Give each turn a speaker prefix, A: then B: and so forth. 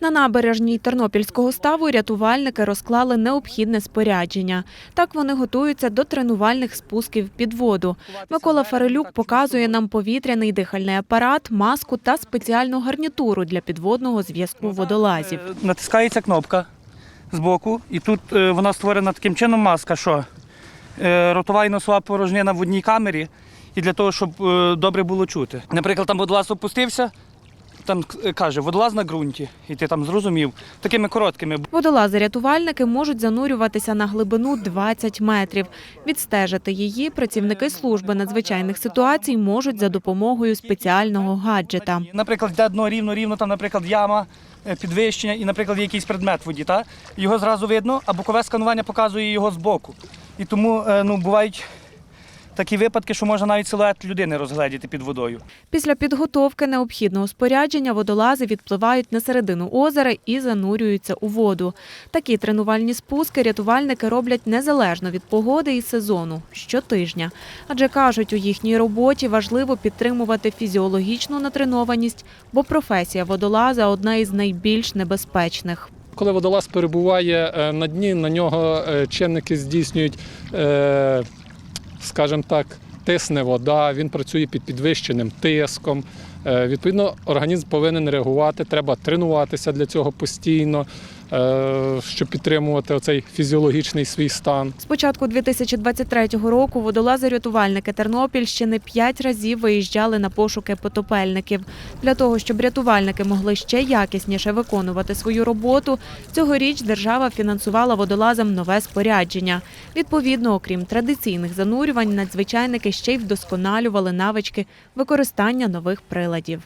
A: На набережній Тернопільського ставу рятувальники розклали необхідне спорядження. Так вони готуються до тренувальних спусків під воду. Микола Фарелюк показує нам повітряний дихальний апарат, маску та спеціальну гарнітуру для підводного зв'язку водолазів.
B: Е, Натискається кнопка збоку, і тут е, вона створена таким чином маска, що е, ротова і носова порожнина в одній камері, і для того, щоб добре було чути. Наприклад, там водолаз опустився, там е, каже, водолаз на ґрунті, і ти там зрозумів, такими короткими.
A: Водолази-рятувальники можуть занурюватися на глибину 20 метрів. Відстежити її працівники служби надзвичайних ситуацій можуть за допомогою спеціального гаджета.
B: Наприклад, йде дно рівно-рівно, там, наприклад, яма, е, підвищення, і, наприклад, якийсь предмет в воді, та? його зразу видно, а бокове сканування показує його збоку. І тому е, ну, бувають такі випадки, що можна навіть силует людини розгледіти під водою.
A: Після підготовки необхідного спорядження водолази відпливають на середину озера і занурюються у воду. Такі тренувальні спуски рятувальники роблять незалежно від погоди і сезону щотижня. Адже кажуть, у їхній роботі важливо підтримувати фізіологічну натренованість, бо професія водолаза одна із найбільш небезпечних.
C: Коли водолаз перебуває е, на дні, на нього е, чинники здійснюють, е, скажімо так, тисне вода, він працює під підвищеним тиском. Е, Відповідно, організм повинен реагувати, треба тренуватися для цього постійно, щоб підтримувати оцей фізіологічний свій стан.
A: З початку 2023 року водолази-рятувальники Тернопільщини п'ять разів виїжджали на пошуки потопельників. Для того, щоб рятувальники могли ще якісніше виконувати свою роботу, цьогоріч держава фінансувала водолазам нове спорядження. Відповідно, окрім традиційних занурювань, надзвичайники ще й вдосконалювали навички використання нових приладів.